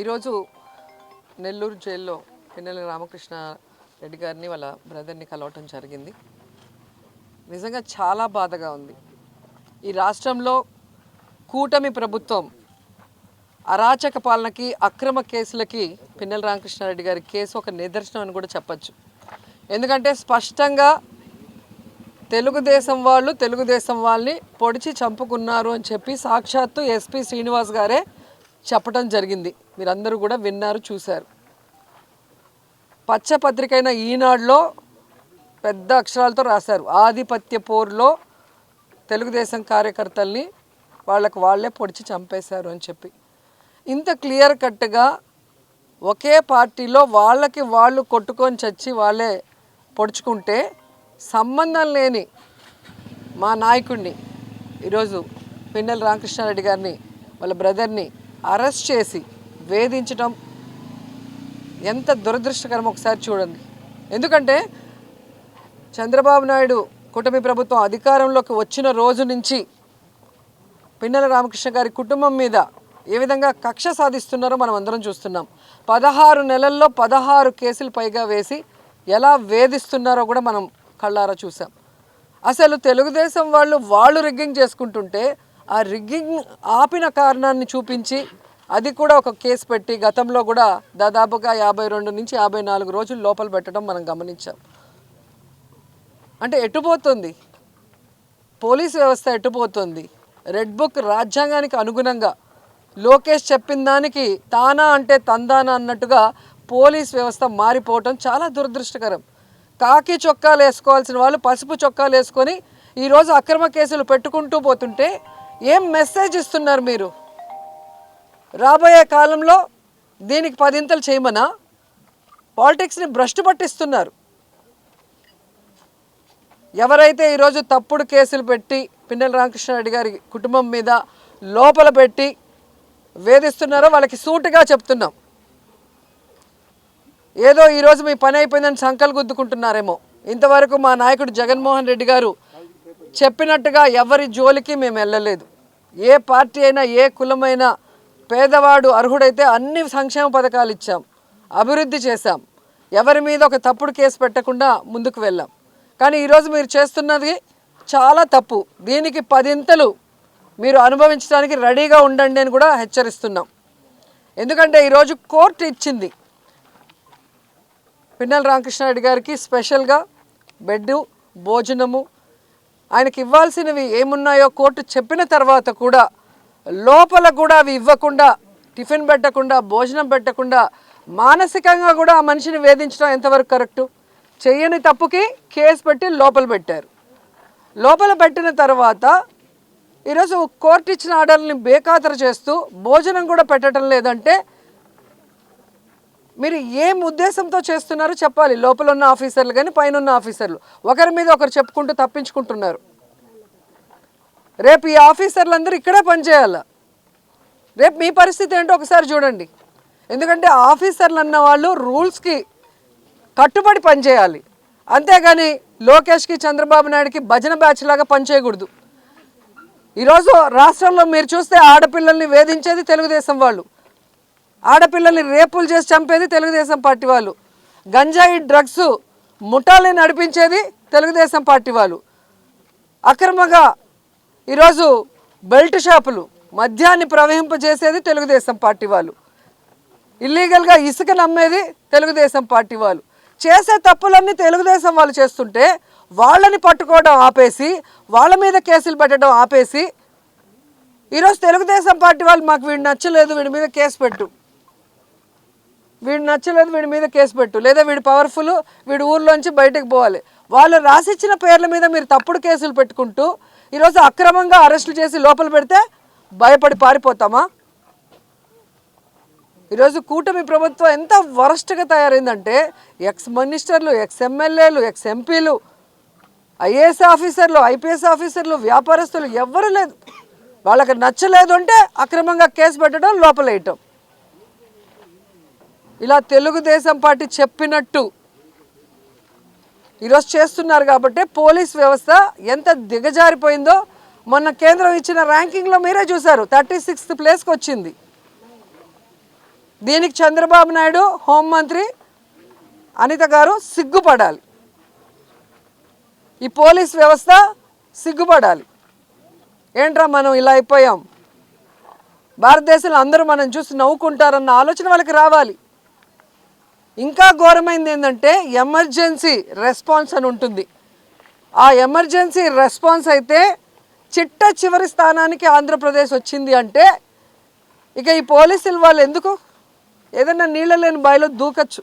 ఈరోజు నెల్లూరు జైల్లో పిన్నెల రామకృష్ణ రెడ్డి గారిని వాళ్ళ బ్రదర్ని కలవటం జరిగింది. నిజంగా చాలా బాధగా ఉంది. ఈ రాష్ట్రంలో కూటమి ప్రభుత్వం అరాచక పాలనకి అక్రమ కేసులకి పిన్నెల రామకృష్ణారెడ్డి గారి కేసు ఒక నిదర్శనం అని కూడా చెప్పచ్చు. ఎందుకంటే స్పష్టంగా తెలుగుదేశం వాళ్ళు తెలుగుదేశం వాళ్ళని పొడిచి చంపుకున్నారు అని చెప్పి సాక్షాత్తు ఎస్పి శ్రీనివాస్ గారే చెప్పడం జరిగింది. మీరందరూ కూడా విన్నారు చూశారు. పచ్చపత్రిక అయిన ఈనాడులో పెద్ద అక్షరాలతో రాశారు. ఆధిపత్య పోరులో తెలుగుదేశం కార్యకర్తల్ని వాళ్ళకు వాళ్ళే పొడిచి చంపేశారు అని చెప్పి. ఇంత క్లియర్ కట్గా ఒకే పార్టీలో వాళ్ళకి వాళ్ళు కొట్టుకొని చచ్చి వాళ్ళే పొడుచుకుంటే సంబంధం లేని మా నాయకుడిని ఈరోజు పిన్నెల రామకృష్ణారెడ్డి గారిని వాళ్ళ బ్రదర్ని అరెస్ట్ చేసి వేధించడం ఎంత దురదృష్టకరం ఒకసారి చూడండి. ఎందుకంటే చంద్రబాబు నాయుడు కూటమి ప్రభుత్వం అధికారంలోకి వచ్చిన రోజు నుంచి పిన్నెల రామకృష్ణ గారి కుటుంబం మీద ఏ విధంగా కక్ష సాధిస్తున్నారో మనం అందరం చూస్తున్నాం. పదహారు నెలల్లో పదహారు కేసులు పైగా వేసి ఎలా వేధిస్తున్నారో కూడా మనం కళ్ళారా చూసాం అసలు తెలుగుదేశం వాళ్ళు వాళ్ళు రిగ్గింగ్ చేసుకుంటుంటే ఆ రిగ్గింగ్ ఆపిన కారణాన్ని చూపించి అది కూడా ఒక కేసు పెట్టి గతంలో కూడా దాదాపుగా యాభై రెండు నుంచి యాభై నాలుగు రోజులు లోపల పెట్టడం మనం గమనించాం. అంటే ఎట్టుపోతుంది పోలీస్ వ్యవస్థ ఎట్టుపోతుంది రెడ్ బుక్ రాజ్యాంగానికి అనుగుణంగా లోకేష్ చెప్పిన దానికి తానా అంటే తందానా అన్నట్టుగా పోలీస్ వ్యవస్థ మారిపోవటం చాలా దురదృష్టకరం. కాకి చొక్కాలు వేసుకోవాల్సిన వాళ్ళు పసుపు చొక్కాలు వేసుకొని ఈరోజు అక్రమ కేసులు పెట్టుకుంటూ పోతుంటే ఏం మెసేజ్ ఇస్తున్నారు మీరు? రాబోయే కాలంలో దీనికి పదింతలు చేయమనా? పాలిటిక్స్ని భ్రష్టు పట్టిస్తున్నారు. ఎవరైతే ఈరోజు తప్పుడు కేసులు పెట్టి పిన్నెల రామకృష్ణారెడ్డి గారి కుటుంబం మీద లోపల పెట్టి వేధిస్తున్నారో వాళ్ళకి సూటుగా చెప్తున్నాం. ఏదో ఈరోజు మీ పని అయిపోయిందని సంకలు గుద్దుకుంటున్నారేమో. ఇంతవరకు మా నాయకుడు జగన్మోహన్ రెడ్డి గారు చెప్పినట్టుగా ఎవరి జోలికి మేము వెళ్ళలేదు. ఏ పార్టీ అయినా ఏ కులమైనా పేదవాడు అర్హుడైతే అన్ని సంక్షేమ పథకాలు ఇచ్చాం. అభివృద్ధి చేశాం. ఎవరి మీద ఒక తప్పుడు కేసు పెట్టకుండా ముందుకు వెళ్ళాం. కానీ ఈరోజు మీరు చేస్తున్నది చాలా తప్పు. దీనికి పదింతలు మీరు అనుభవించడానికి రెడీగా ఉండండి అని కూడా హెచ్చరిస్తున్నాం. ఎందుకంటే ఈరోజు కోర్టు ఇచ్చింది. పిన్నెల రామకృష్ణారెడ్డి గారికి స్పెషల్గా బెడ్ భోజనము ఆయనకి ఇవ్వాల్సినవి ఏమున్నాయో కోర్టు చెప్పిన తర్వాత కూడా లోపల కూడా అవి ఇవ్వకుండా టిఫిన్ పెట్టకుండా భోజనం పెట్టకుండా మానసికంగా కూడా ఆ మనిషిని వేధించడం ఎంతవరకు కరెక్టు? చెయ్యని తప్పుకి కేసు పెట్టి లోపల పెట్టారు. లోపల పెట్టిన తర్వాత ఈరోజు కోర్టు ఇచ్చిన ఆర్డర్ని బేఖాతరు చేస్తూ భోజనం కూడా పెట్టడం లేదంటే మీరు ఏం ఉద్దేశంతో చేస్తున్నారో చెప్పాలి. లోపల ఉన్న ఆఫీసర్లు కానీ పైన ఉన్న ఆఫీసర్లు. ఒకరి మీద ఒకరు చెప్పుకుంటూ తప్పించుకుంటున్నారు. రేపు ఈ ఆఫీసర్లందరూ ఇక్కడే పనిచేయాలి. రేపు మీ పరిస్థితి ఏంటో ఒకసారి చూడండి. ఎందుకంటే ఆఫీసర్లు అన్న వాళ్ళు రూల్స్కి కట్టుబడి పనిచేయాలి. అంతేగాని లోకేష్కి చంద్రబాబు నాయుడుకి భజన బ్యాచ్ లాగా పనిచేయకూడదు. ఈరోజు రాష్ట్రంలో మీరు చూస్తే ఆడపిల్లల్ని వేధించేది తెలుగుదేశం వాళ్ళు. ఆడపిల్లల్ని రేపులు చేసి చంపేది తెలుగుదేశం పార్టీ వాళ్ళు. గంజాయి డ్రగ్స్ ముఠాలని నడిపించేది తెలుగుదేశం పార్టీ వాళ్ళు. అక్రమంగా ఈరోజు బెల్ట్ షాపులు మద్యాన్ని ప్రవహింపజేసేది తెలుగుదేశం పార్టీ వాళ్ళు. ఇల్లీగల్గా ఇసుక నమ్మేది తెలుగుదేశం పార్టీ వాళ్ళు. చేసే తప్పులన్నీ తెలుగుదేశం వాళ్ళు చేస్తుంటే వాళ్ళని పట్టుకోవడం ఆపేసి వాళ్ళ మీద కేసులు పెట్టడం ఆపేసి ఈరోజు తెలుగుదేశం పార్టీ వాళ్ళు మాకు వీడు నచ్చలేదు వీడి మీద కేసు పెట్టు. వీడు నచ్చలేదు వీడి మీద కేసు పెట్టు. లేదా వీడు పవర్ఫుల్ వీడి ఊర్లోంచి బయటకు పోవాలి. వాళ్ళు రాసిచ్చిన పేర్ల మీద మీరు తప్పుడు కేసులు పెట్టుకుంటూ ఈరోజు అక్రమంగా అరెస్టులు చేసి లోపల పెడితే భయపడి పారిపోతామా? ఈరోజు కూటమి ప్రభుత్వం ఎంత వరస్ట్గా తయారైందంటే ఎక్స్ మినిస్టర్లు ఎక్స్ ఎమ్మెల్యేలు ఎక్స్ ఎంపీలు ఐఏఎస్ ఆఫీసర్లు ఐపీఎస్ ఆఫీసర్లు వ్యాపారస్తులు ఎవ్వరూ లేదు. వాళ్ళకి నచ్చలేదు అంటే అక్రమంగా కేసు పెట్టడం లోపలేయటం. ఇలా తెలుగుదేశం పార్టీ చెప్పినట్టు ఈరోజు చేస్తున్నారు కాబట్టి పోలీస్ వ్యవస్థ ఎంత దిగజారిపోయిందో మొన్న కేంద్రం ఇచ్చిన ర్యాంకింగ్లో మీరే చూశారు. థర్టీ సిక్స్త్ ప్లేస్కి వచ్చింది. దీనికి చంద్రబాబు నాయుడు హోంమంత్రి అనిత గారు సిగ్గుపడాలి. ఈ పోలీస్ వ్యవస్థ సిగ్గుపడాలి. ఏంట్రా మనం ఇలా అయిపోయాం? భారతదేశంలో అందరూ మనం చూసి నవ్వుకుంటారన్న ఆలోచన వాళ్ళకి రావాలి. ఇంకా ఘోరమైంది ఏంటంటే ఎమర్జెన్సీ రెస్పాన్స్ అని ఉంటుంది. ఆ ఎమర్జెన్సీ రెస్పాన్స్ అయితే చిట్ట చివరి స్థానానికి ఆంధ్రప్రదేశ్ వచ్చింది అంటే ఇక ఈ పోలీసులు వాళ్ళు ఎందుకు? ఏదైనా నీళ్ళ లేని బావిలో దూకచ్చు.